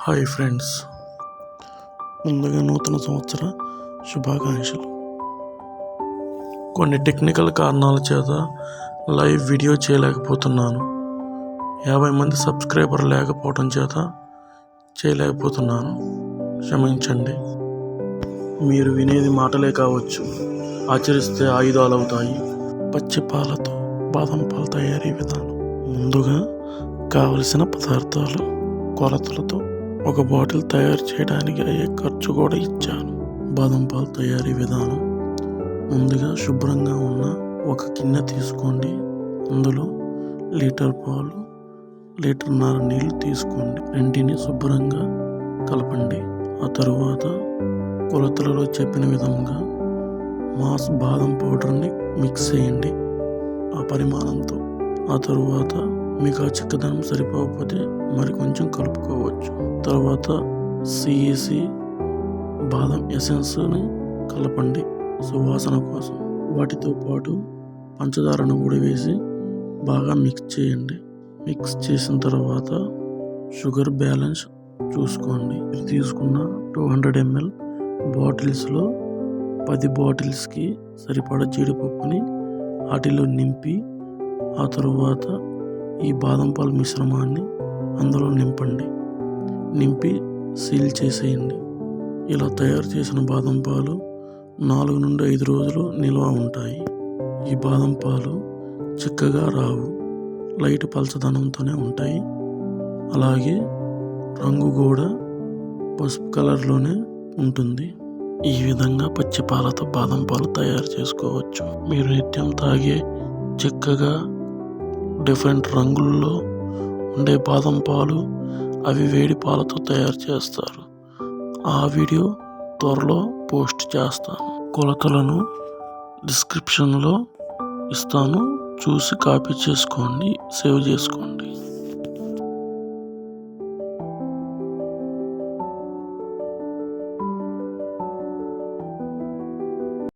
Hi friends. ముందుగా నూతన సంవత్సర శుభాకాంక్షలు. కొన్ని టెక్నికల్ కారణాల చేత లైవ్ వీడియో చేయలేకపోతున్నాను. యాభై మంది సబ్స్క్రైబర్ లేకపోవడం చేత చేయలేకపోతున్నాను. క్షమించండి. మీరు వినేది మాటలే కావచ్చు. ఆచరిస్తే ఆయుధాలు అవుతాయి పచ్చి పాలతో బాదం పాల తయారీ విధానం. ముందుగా కావలసిన పదార్థాలు కొలతలతో ఒక బాటిల్ తయారు చేయడానికి అయ్యే ఖర్చు కూడా ఇచ్చాను. బాదం పాలు తయారీ విధానం. ముందుగా శుభ్రంగా ఉన్న ఒక గిన్నె తీసుకోండి. అందులో లీటర్ పాలు లీటర్న్నర నీళ్ళు తీసుకోండి. రెంటిని శుభ్రంగా కలపండి. ఆ తరువాత కొలతలలో చెప్పిన విధంగా మాస్ బాదం పౌడర్ని మిక్స్ చేయండి. ఆ పరిమాణంతో. ఆ తరువాత మీకు ఆ చిక్కదనం సరిపోకపోతే మరి కొంచెం కలుపుకోవచ్చు. తర్వాత సిఈసి బాదం ఎసెన్స్ని కలపండి సువాసన కోసం. వాటితో పాటు పంచదారను కూడా వేసి బాగా మిక్స్ చేయండి. మిక్స్ చేసిన తర్వాత షుగర్ బ్యాలెన్స్ చూసుకోండి. మీరు తీసుకున్న టూ హండ్రెడ్ ఎంఎల్ బాటిల్స్లో పది బాటిల్స్కి సరిపడా జీడిపప్పుని వాటిలో నింపి ఆ తరువాత ఈ బాదం పాలు మిశ్రమాన్ని అందులో నింపండి. నింపి సీల్ చేసేయండి. ఇలా తయారు చేసిన బాదం పాలు నాలుగు నుండి ఐదు రోజులు నిల్వ ఉంటాయి. ఈ బాదం పాలు చిక్కగా రావు. లైట్ పలచదనంతోనే ఉంటాయి. అలాగే రంగు కూడా పసుపు కలర్లోనే ఉంటుంది. ఈ విధంగా పచ్చి పాలతో బాదం పాలు తయారు చేసుకోవచ్చు. మీరు నిత్యం తాగే చిక్కగా డిఫరెంట్ రంగుల్లో ఉండే బాదం పాలు అవి వేడి పాలతో తయారు చేస్తారు. ఆ వీడియో త్వరలో పోస్ట్ చేస్తాను. కొలతలను డిస్క్రిప్షన్లో ఇస్తాను. చూసి కాపీ చేసుకోండి. సేవ్ చేసుకోండి.